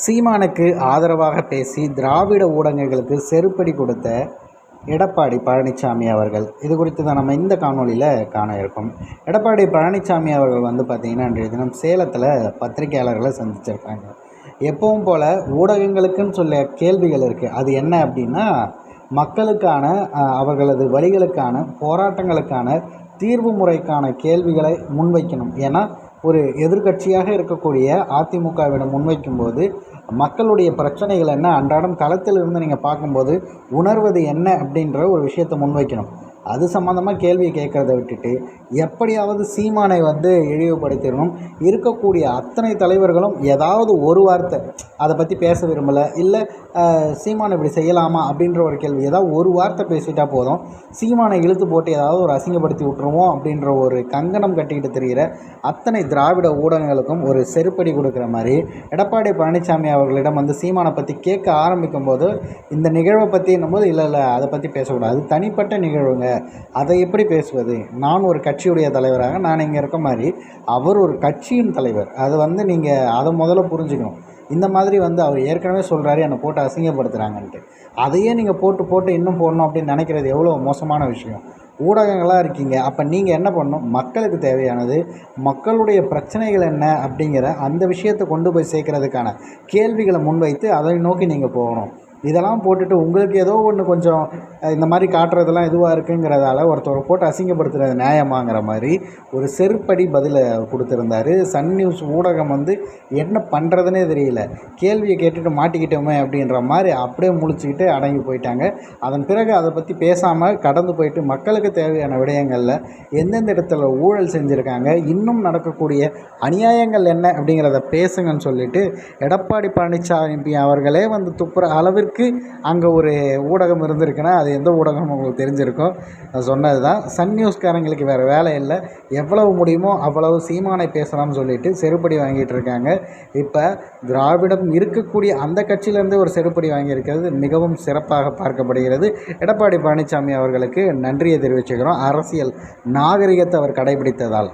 சீமானுக்கு ஆதரவாக பேசி திராவிட ஊடகங்களுக்கு செருப்படி கொடுத்த எடப்பாடி பழனிசாமி அவர்கள். இது குறித்து தான் நம்ம இந்த காணொலியில் காண இருக்கோம். எடப்பாடி பழனிசாமி அவர்கள் வந்து பார்த்திங்கன்னா இன்றைய தினம் சேலத்தில் பத்திரிகையாளர்களை சந்திச்சிருக்காங்க. எப்பவும் போல் ஊடகங்களுக்குன்னு சொல்ல கேள்விகள் இருக்குது அது என்ன அப்படின்னா மக்களுக்கான அவர்களது வழிகளுக்கான போராட்டங்களுக்கான தீர்வு முறைக்கான கேள்விகளை முன்வைக்கணும். ஏன்னா ஒரு எதிர்க்கட்சியாக இருக்கக்கூடிய அதிமுகவிடம் முன்வைக்கும்போது மக்களுடைய பிரச்சனைகள் என்ன? அன்றாடம் களத்தில் இருந்து நீங்கள் பார்க்கும்போது உணர்வது என்ன அப்படின்ற ஒரு விஷயத்தை முன்வைக்கணும். அது சம்மந்தமாக கேள்வி கேட்குறத விட்டுட்டு எப்படியாவது சீமானை வந்து இழிவுபடுத்திடணும். இருக்கக்கூடிய அத்தனை தலைவர்களும் ஏதாவது ஒரு வார்த்தை அதை பற்றி பேச விரும்பலை இல்லை சீமானை இப்படி செய்யலாமா அப்படின்ற ஒரு கேள்வி ஏதாவது ஒரு வார்த்தை பேசிட்டா போதும். சீமானை இழுத்து போட்டு ஏதாவது ஒரு அசிங்கப்படுத்தி விட்டுருவோம் அப்படின்ற ஒரு கங்கணம் கட்டிக்கிட்டு தெரிகிற அத்தனை திராவிட ஊடகங்களுக்கும் ஒரு செருப்படி கொடுக்குற மாதிரி எடப்பாடி பழனிசாமி அவர்களிடம் வந்து சீமானை பற்றி கேட்க ஆரம்பிக்கும் போது இந்த நிகழ்வை பற்றி என்னும்போது இல்லை இல்லை அதை பற்றி பேசக்கூடாது. தனிப்பட்ட நிகழ்வுங்க. அதை எப்படி பேசுவது? நான் ஒரு கட்சியுடைய தலைவராக நான் இங்கே இருக்க மாதிரி அவர் ஒரு கட்சியின் தலைவர். அது வந்து நீங்கள் அதை முதல்ல புரிஞ்சுக்கணும். இந்த மாதிரி வந்து அவர் ஏற்கனவே சொல்கிறாரு என்னை போட்டு அசிங்கப்படுத்துகிறாங்கன்ட்டு அதையே நீங்கள் போட்டு போட்டு இன்னும் போடணும் அப்படின்னு நினைக்கிறது எவ்வளோ மோசமான விஷயம். ஊடகங்களாக இருக்கீங்க. அப்போ நீங்கள் என்ன பண்ணணும்? மக்களுக்கு தேவையானது மக்களுடைய பிரச்சனைகள் என்ன அப்படிங்கிற அந்த விஷயத்தை கொண்டு போய் சேர்க்கறதுக்கான கேள்விகளை முன்வைத்து அதை நோக்கி நீங்கள் போகணும். இதெல்லாம் போட்டுட்டு உங்களுக்கு ஏதோ ஒன்று கொஞ்சம் இந்த மாதிரி காட்டுறதெல்லாம் இதுவாக இருக்குங்கிறதால ஒருத்தரை போட்டு அசிங்கப்படுத்துறது நியாயமாங்கிற மாதிரி ஒரு செருப்படி பதிலை கொடுத்துருந்தாரு. சன் நியூஸ் ஊடகம் வந்து என்ன பண்ணுறதுனே தெரியல. கேள்வியை கேட்டுட்டு மாட்டிக்கிட்டோமே அப்படின்ற மாதிரி அப்படியே முழிச்சுக்கிட்டு அடங்கி போயிட்டாங்க. அதன் பிறகு அதை பற்றி பேசாமல் கடந்து போயிட்டு மக்களுக்கு தேவையான விடயங்களில் எந்தெந்த இடத்துல ஊழல் செஞ்சுருக்காங்க இன்னும் நடக்கக்கூடிய அநியாயங்கள் என்ன அப்படிங்கிறத பேசுங்கன்னு சொல்லிட்டு எடப்பாடி பழனிசாமி அவர்களே வந்து துப்புற அளவிற்கு அங்கே ஒரு ஊடகம் இருந்திருக்குன்னா அது எந்த ஊடகம் உங்களுக்கு தெரிஞ்சிருக்கும். நான் சொன்னது தான் சன் நியூஸ்காரங்களுக்கு வேறு வேலை இல்லை. எவ்வளவு முடியுமோ அவ்வளவு சீமானை பேசலாம்னு சொல்லிட்டு செருப்படி வாங்கிட்டு இருக்காங்க. இப்போ திராவிடம் இருக்கக்கூடிய அந்த கட்சியிலேருந்து ஒரு செருப்படி வாங்கியிருக்கிறது மிகவும் சிறப்பாக பார்க்கப்படுகிறது. எடப்பாடி பழனிசாமி அவர்களுக்கு நன்றியை தெரிவிச்சுக்கிறோம். அரசியல் நாகரிகத்தை அவர் கடைபிடித்ததால்.